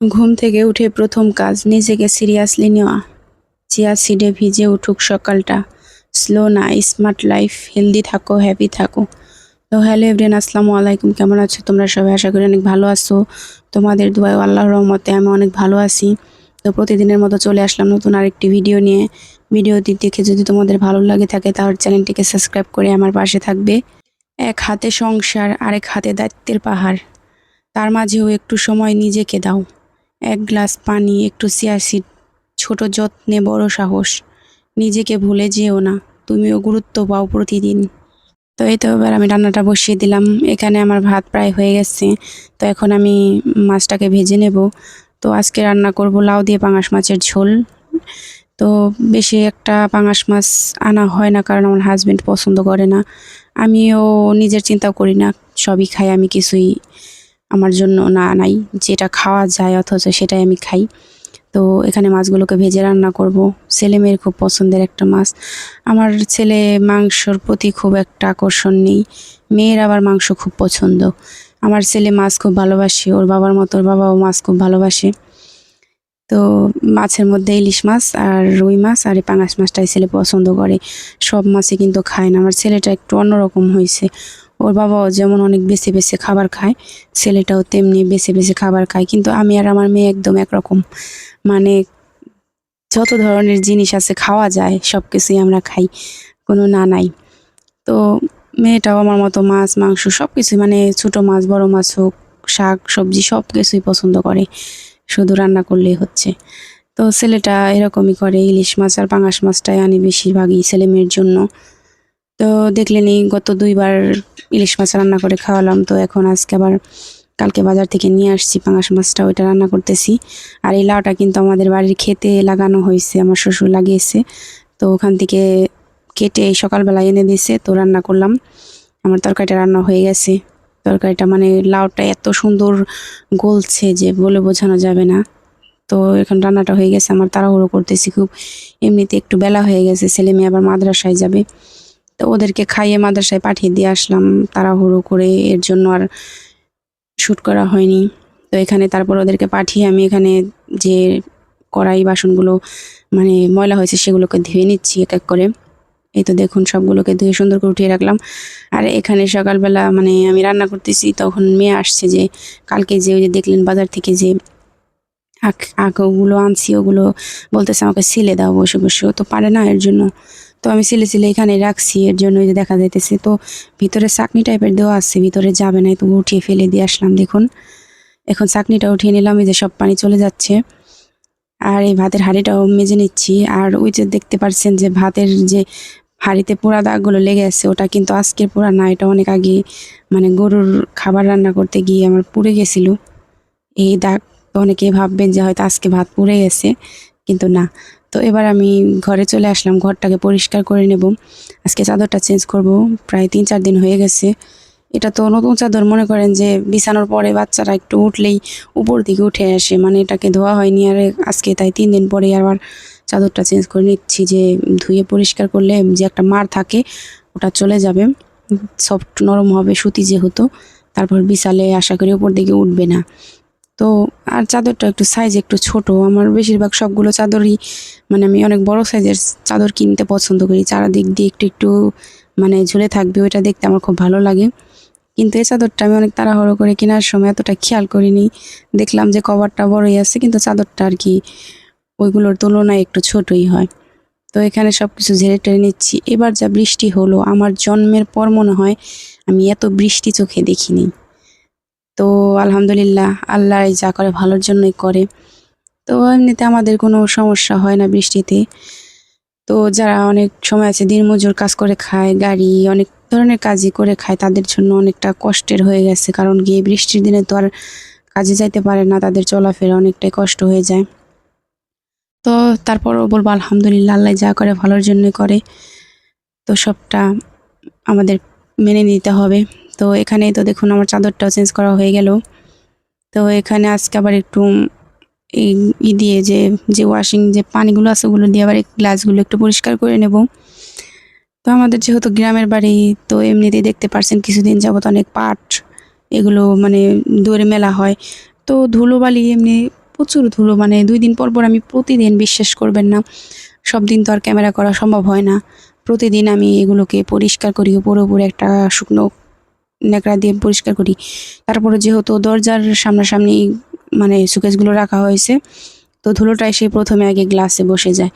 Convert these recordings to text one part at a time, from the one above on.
ঘুম থেকে উঠে প্রথম কাজ, নিজেকে সিরিয়াসলি নেওয়া। চিয়া সিডে ভিজে উঠুক সকালটা। স্লো না স্মার্ট লাইফ হেলদি থাকো হ্যাপি থাকো। তো হ্যালো এভরিয়ান আসসালামু আলাইকুম, কেমন আছো? তোমরা সবাই আশা করি অনেক ভালো আছো। তোমাদের দুয়াই আল্লাহ রহমতে আমি অনেক ভালো আছি। তো প্রতিদিনের মতো চলে আসলাম নতুন আরেকটি ভিডিও নিয়ে। ভিডিওটি দেখে যদি তোমাদের ভালো লাগে থাকে, তাহলে চ্যানেলটিকে সাবস্ক্রাইব করে আমার পাশে থাকবে। এক হাতে সংসার, আরেক হাতে দায়িত্বের পাহাড়। তার মাঝেও একটু সময় নিজেকে দাও। এক গ্লাস পানি, একটু সিয়াসিড ছোট যত্নে, বড় সাহস। নিজেকে ভুলে যেও না, তুমিও গুরুত্ব পাও প্রতিদিন। তো এই তো এবার আমি রান্নাটা বসিয়ে দিলাম। এখানে আমার ভাত প্রায় হয়ে গেছে। তো এখন আমি মাছটাকে ভেজে নেব। তো আজকে রান্না করব লাউ দিয়ে পাঙাশ মাছের ঝোল। তো বেশি একটা পাঙাশ মাছ আনা হয় না, কারণ আমার হাজবেন্ড পছন্দ করে না। আমিও নিজের চিন্তাও করি না, সবই খাই, আমি কিছুই আমার জন্য না নাই, যেটা খাওয়া যায় অথচ সেটাই আমি খাই। তো এখানে মাছগুলোকে ভেজে রান্না করব। ছেলে মেয়ের খুব পছন্দের একটা মাছ। আমার ছেলে মাংসর প্রতি খুব একটা আকর্ষণ নেই। মেয়ের আবার মাংস খুব পছন্দ। আমার ছেলে মাছ খুব ভালোবাসে, ওর বাবার মতো ওর বাবাও মাছ খুব ভালোবাসে। তো মাছের মধ্যে ইলিশ মাছ আর রুই মাছ আর এই পাঙাশ মাছটাই ছেলে পছন্দ করে। সব মাছই কিন্তু খায় না। আমার ছেলেটা একটু অন্যরকম হয়েছে। ওর বাবাও যেমন অনেক বেছে বেছে খাবার খায়, ছেলেটাও তেমনি বেছে বেছে খাবার খায়। কিন্তু আমি আর আমার মেয়ে একদম একরকম। মানে যত ধরনের জিনিস আছে খাওয়া যায় সব কিছুই আমরা খাই। কোনো না নাই। তো মেয়েটাও আমার মতো মাছ, মাংস সব কিছুই মানে ছোটো মাছ, বড় মাছ হোক, শাক, সবজি সব কিছুই পছন্দ করে। শুধু রান্না করলেই হচ্ছে। তো ছেলেটা এরকমই করে, ইলিশ মাছ আর পাঙাশ মাছটাই আনি বেশিরভাগই ছেলে মেয়ের জন্য। তো দেখলেনি গত দুইবার ইলিশ মাছ রান্না করে খাওয়ালাম। তো এখন আজকে আবার কালকে বাজার থেকে নিয়ে আসছি পাঙাশ মাছটা, ওইটা রান্না করতেছি। আর এই লাউটা কিন্তু আমাদের বাড়ির খেতে লাগানো হয়েছে, আমার শ্বশুর লাগিয়েছে। তো ওখান থেকে কেটে সকালবেলা এনে দিয়েছে, তো রান্না করলাম। আমার তরকারিটা রান্না হয়ে গেছে। তরকারিটা মানে লাউটা এত সুন্দর গলছে যে বলে বোঝানো যাবে না। তো এখন রান্নাটা হয়ে গেছে, আমার তাড়াহুড়ো করতেছি খুব। এমনিতে একটু বেলা হয়ে গেছে, ছেলে মেয়ে আবার মাদ্রাসায় যাবে। তো ওদেরকে খাইয়ে মাদ্রাসায় পাঠিয়ে দিয়ে আসলাম। তাড়াহুড়ো করে এর জন্য আর শ্যুট করা হয়নি। তো এখানে তারপর ওদেরকে পাঠিয়ে আমি এখানে যে কড়াই বাসনগুলো মানে ময়লা হয়েছে সেগুলোকে ধুয়ে নিচ্ছি এক এক করে। এই তো দেখুন, সবগুলোকে ধুয়ে সুন্দর করে উঠিয়ে রাখলাম। আর এখানে সকালবেলা মানে আমি রান্না করতেছি, তখন মেয়ে আসছে যে, কালকে যে ওই যে দেখলেন বাজার থেকে যে আখ ওগুলো আনছি, ওগুলো বলতেছে আমাকে সিলে দাও, বসে বসে। তো পারে না এর জন্য। তো আমি সিলে সিলে এখানে রাখছি, এর জন্য যে দেখা যাইতেছে। তো ভিতরে চাকনি টাইপের দেওয়া আছে, ভিতরে যাবে না তো উঠিয়ে ফেলে দিয়ে আসলাম, দেখুন। এখন চাকনিটা উঠিয়ে নিলাম, এই যে সব পানি চলে যাচ্ছে। আর এই ভাতের হাঁড়িটাও মেজে নিচ্ছি। আর ওই যে দেখতে পাচ্ছেন যে ভাতের যে হাঁড়িতে পোড়া দাগগুলো লেগে আছে, ওটা কিন্তু আজকের পোড়া না, এটা অনেক আগে মানে গরুর খাবার রান্না করতে গিয়ে আমার পুড়ে গেছিল। এই দাগ, অনেকে ভাববেন যে হয়তো আজকে ভাত পুড়ে গেছে, কিন্তু না। তো এবার আমি ঘরে চলে আসলাম, ঘরটাকে পরিষ্কার করে নেব। আজকে চাদরটা চেঞ্জ করব, প্রায় তিন চার দিন হয়ে গেছে। এটা তো নতুন চাদর, মনে করেন যে বিছানোর পরে বাচ্চারা একটু উঠলেই উপর দিকে উঠে আসে মানে এটাকে ধোয়া হয়নি আর আজকে তাই তিন দিন পরে আবার চাদরটা চেঞ্জ করে নিচ্ছি যে ধুয়ে পরিষ্কার করলে যে একটা মার থাকে, ওটা চলে যাবে। সফট নরম হবে সুতি যেহেতু, তারপর বিশালে আশা করি উপর দিকে উঠবে না। তো আর চাদরটা একটু সাইজ একটু ছোট। আমার বেশিরভাগ সবগুলো চাদরই মানে আমি অনেক বড় সাইজের চাদর কিনতে পছন্দ করি। চারিদিক দিয়ে একটু একটু মানে ঝুলে থাকবে, ওইটা দেখতে আমার খুব ভালো লাগে। কিন্তু এই চাদরটা আমি অনেক তাড়াহুড়ো করে কেনার সময় এতটা খেয়াল করিনি। দেখলাম যে কভারটা বড়ই আছে, কিন্তু চাদরটা আর কি ওইগুলোর তুলনায় একটু ছোটই হয়। তো এখানে সব কিছু ঝেড়ে টেড়ে নিচ্ছি। এবার যা বৃষ্টি হলো, আমার জন্মের পর মনে হয় আমি এত বৃষ্টি চোখে দেখিনি। তো আলহামদুলিল্লাহ, আল্লাহ যা করে ভালোর জন্যই করে। তো এমনিতে আমাদের কোনো সমস্যা হয় না বৃষ্টিতে। তো যারা অনেক সময় আছে দিনমজুর কাজ করে খায়, গাড়ি অনেক ধরনের কাজই করে খায়, তাদের জন্য অনেকটা কষ্টের হয়ে গেছে। কারণ গিয়ে বৃষ্টির দিনে তো আর কাজে যাইতে পারে না, তাদের চলাফেরা অনেকটাই কষ্ট হয়ে যায়। তো তারপরও বলব আলহামদুলিল্লাহ, আল্লাহ যা করে ভালোর জন্যই করে। তো সবটা আমাদের মেনে নিতে হবে। তো এখানেই তো দেখুন আমার চাদরটাও চেঞ্জ করা হয়ে গেল। তো এখানে আজকে আবার একটু এই ই দিয়ে যে যে ওয়াশিং যে পানিগুলো আছে ওগুলো দিয়ে আবার গ্লাসগুলো একটু পরিষ্কার করে নেব। তো আমাদের যেহেতু গ্রামের বাড়ি, তো এমনিতেই দেখতে পারছেন কিছুদিন যাবত অনেক পাট, এগুলো মানে দূরে মেলা হয়। তো ধুলোবালি এমনি প্রচুর ধুলো মানে দুই দিন পর পর আমি প্রতিদিন বিশ্বাস করবেন না, সব দিন তো আর ক্যামেরা করা সম্ভব হয় না। প্রতিদিন আমি এগুলোকে পরিষ্কার করি, উপরে উপরে একটা শুকনো ন্যাকড়া দিয়ে পরিষ্কার করি। তারপরে যেহেতু দরজার সামনাসামনি মানে সুকেসগুলো রাখা হয়েছে, তো ধুলোটা এসে প্রথমে আগে গ্লাসে বসে যায়।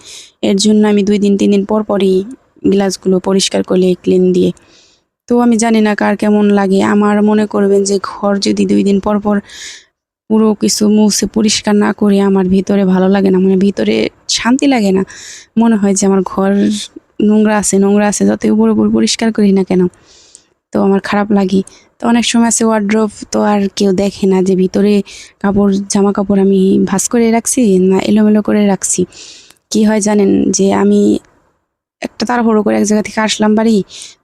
এর জন্য আমি দুই দিন, তিন দিন পর পরই গ্লাসগুলো পরিষ্কার করলে ক্লিন দিয়ে। তো আমি জানি না কার কেমন লাগে। আমার মনে করবেন যে ঘর যদি দুই দিন পর পর পুরো কিছু মুছে পরিষ্কার না করে আমার ভিতরে ভালো লাগে না মানে ভিতরে শান্তি লাগে না। মনে হয় যে আমার ঘর নোংরা আছে নোংরা আছে, যতই উপর উপর পরিষ্কার করি না কেন। তো আমার খারাপ লাগে। তো অনেক সময় আছে ওয়ার্ড্রপ তো আর কেউ দেখে না যে ভিতরে কাপড়, জামা কাপড় আমি ভাঁজ করে রাখছি না এলোমেলো করে রাখছি। কি হয় জানেন যে আমি একটা তাড়াহুড়ো করে এক জায়গা থেকে আসলাম বাড়ি,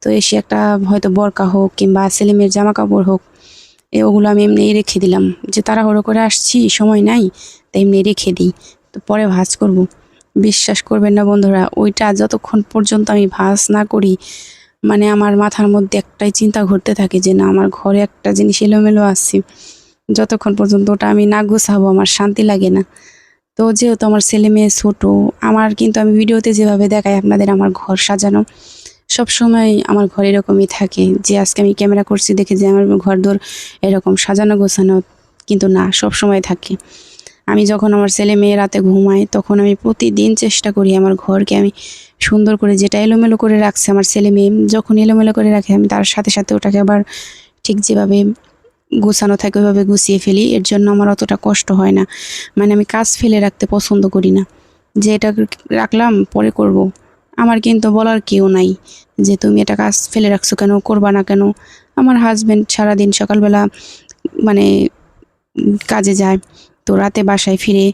তো এসে একটা হয়তো বরকা হোক কিংবা ছেলেমেয়ের জামা কাপড় হোক, এ ওগুলো আমি এমনি রেখে দিলাম। যে তাড়াহুড়ো করে আসছি, সময় নাই, তাই এমনি রেখে দিই। তো পরে ভাঁজ করব। বিশ্বাস করবেন না বন্ধুরা, ওইটা যতক্ষণ পর্যন্ত আমি ভাঁজ না করি মানে আমার মাথার মধ্যে একটাই চিন্তা ঘুরতে থাকে যে না, আমার ঘরে একটা জিনিস এলোমেলো আছে। যতক্ষণ পর্যন্ত ওটা আমি না গুছাবো, আমার শান্তি লাগে না। তো যেহেতু আমার ছেলে মেয়ে ছোটো, আমার কিন্তু আমি ভিডিওতে যেভাবে দেখাই আপনাদের আমার ঘর সাজানো, সব সময় আমার ঘর এরকমই থাকে যে আজকে আমি ক্যামেরা করছি দেখে যে আমার ঘর দোর এরকম সাজানো গোছানো কিন্তু না, সব সময় থাকে। আমি যখন আমার ছেলে মেয়ে রাতে ঘুমাই তখন আমি প্রতিদিন চেষ্টা করি আমার ঘরকে আমি সুন্দর করে যেটা এলোমেলো করে রাখছে আমার ছেলে মেয়ে, যখন এলোমেলো করে রাখে আমি তার সাথে সাথে ওটাকে আবার ঠিক যেভাবে গোছানো থাকে ওইভাবে গুছিয়ে ফেলি। এর জন্য আমার অতটা কষ্ট হয় না। মানে আমি কাজ ফেলে রাখতে পছন্দ করি না। যে এটা রাখলাম, পরে করব। আমার কিন্তু বলার কেউ নাই যে তুমি এটা কাজ ফেলে রাখছো কেন, করবা না কেন। আমার হাজব্যান্ড সারাদিন সকালবেলা মানে কাজে যায়। তো রাতে বাসায় ফিরে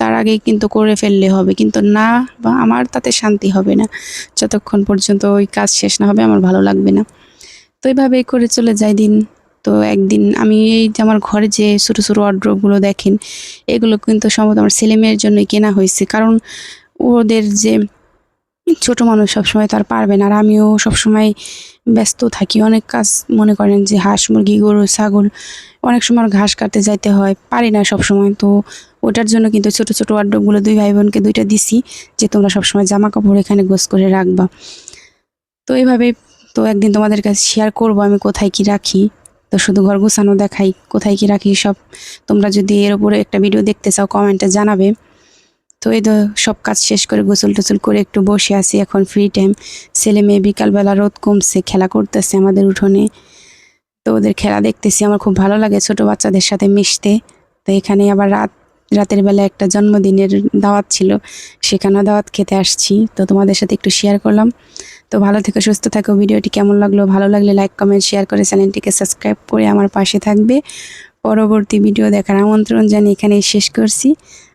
তার আগে কিন্তু করে ফেললে হবে। কিন্তু না বা আমার তাতে শান্তি হবে না। যতক্ষণ পর্যন্ত ওই কাজ শেষ না হবে আমার ভালো লাগবে না। তো এইভাবেই করে চলে যায় দিন। তো একদিন আমি এই যে আমার ঘরে যে ছোটো ছোটো অর্ডারগুলো দেখেন, এগুলো কিন্তু সম্ভবত আমার ছেলে মেয়ের জন্যই কেনা হয়েছে। কারণ ওদের যে ছোট মানুষ সবসময় তার পারবে না। আর আমিও সবসময় ব্যস্ত থাকি। অনেক কাজ মনে করেন যে হাঁস, মুরগি, গরু, ছাগল, অনেক সময় ঘাস কাটতে যাইতে হয়। পারি না সব সময় তো ওটার জন্য কিন্তু ছোট ছোট ওয়ার্ডগুলো দুই ভাই বোনকে দুইটা দিছি যে তোমরা সবসময় জামা কাপড় এখানে গোস করে রাখবা। তো এইভাবে তো একদিন তোমাদের কাছে শেয়ার করব আমি কোথায় কি রাখি। তো শুধু ঘর গুছানো দেখাই কোথায় কি রাখি সব। তোমরা যদি এর উপরে একটা ভিডিও দেখতে চাও কমেন্টে জানাবে। তো এই তো সব কাজ শেষ করে গোসল টোসল করে একটু বসে আছি, এখন ফ্রি টাইম ছেলে মেয়ে বিকালবেলা রোদ কমছে, খেলা করতেছে আমাদের উঠোনে। তো ওদের খেলা দেখতেছি, আমার খুব ভালো লাগে ছোট বাচ্চাদের সাথে মিশতে। তো এখানে আবার রাত, রাতের বেলা একটা জন্মদিনের দাওয়াত ছিল, সেখানেও দাওয়াত খেতে আসছি। তো তোমাদের সাথে একটু শেয়ার করলাম। তো ভালো থেকো, সুস্থ থাকো। ভিডিওটি কেমন লাগল, ভালো লাগলে লাইক কমেন্ট শেয়ার করে চ্যানেলটিকে সাবস্ক্রাইব করে আমার পাশে থাকবে। পরবর্তী ভিডিও দেখার আমন্ত্রণ জানিয়ে এখানেই শেষ করছি।